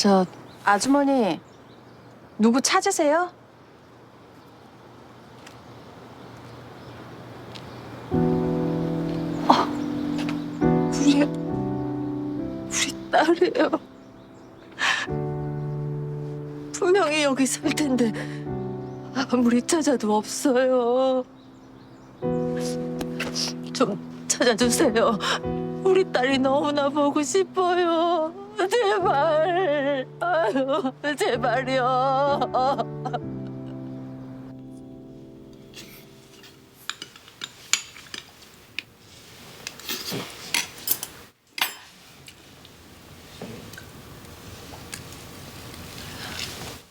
저 아주머니 누구 찾으세요? 우리 우리 딸이에요. 분명히 여기 살 텐데 아무리 찾아도 없어요. 좀 찾아주세요. 우리 딸이 너무나 보고 싶어요. 제발, 아유, 제발요.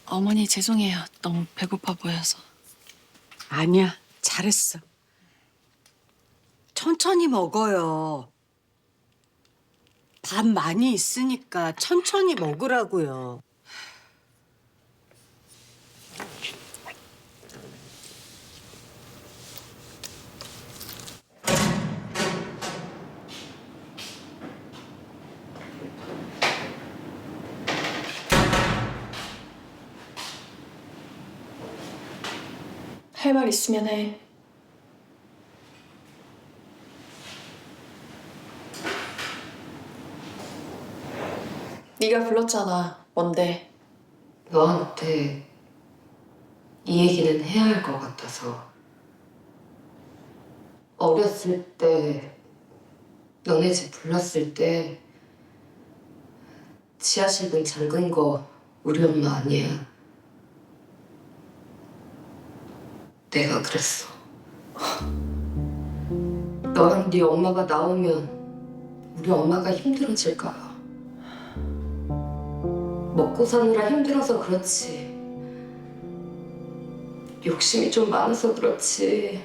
어머니 죄송해요. 너무 배고파 보여서. 아니야, 잘했어. 천천히 먹어요. 밥 많이 있으니까 천천히 먹으라고요. 할 말 있으면 해. 네가 불렀잖아. 뭔데? 너한테 이 얘기는 해야 할 것 같아서. 어렸을 때 너네 집 불났을 때 지하실 문 잠근 거 우리 엄마 아니야. 내가 그랬어. 너랑 네 엄마가 나오면 우리 엄마가 힘들어질까 봐. 먹고 사느라 힘들어서 그렇지. 욕심이 좀 많아서 그렇지.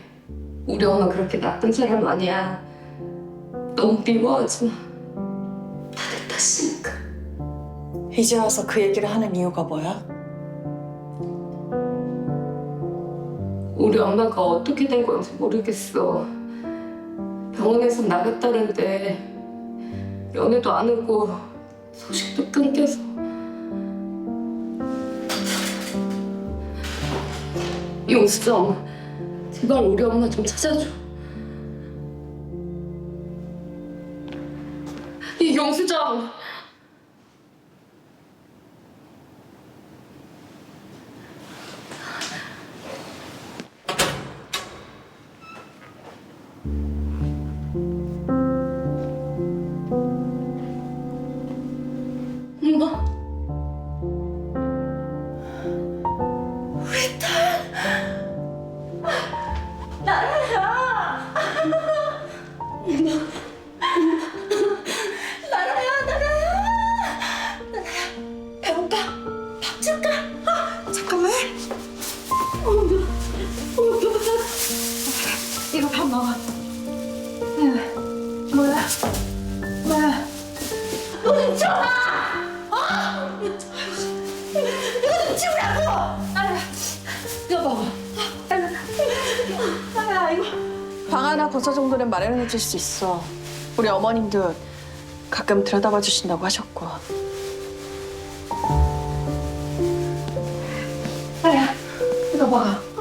우리 엄마 그렇게 나쁜 사람 아니야. 너무 미워하지 마. 다내 탓이니까. 이제 와서 그 얘기를 하는 이유가 뭐야? 우리 엄마가 어떻게 된 건지 모르겠어. 병원에서 나갔다는데 연애도 안 하고 소식도 끊겨서. 용수정, 제발 우리 엄마 좀 찾아줘. 이 용수정. 배고파? 밥 줄까? 아, 잠깐만. 이거 밥 먹어. 네. 뭐야? 뭐야? 너좀 치워봐! 어? 이거 좀 치우라고! 아야, 이거 먹어. 하나 거처 정도는 마련해 줄 수 있어. 우리 어머님도 가끔 들여다봐 주신다고 하셨고. 아야, 이거 먹어.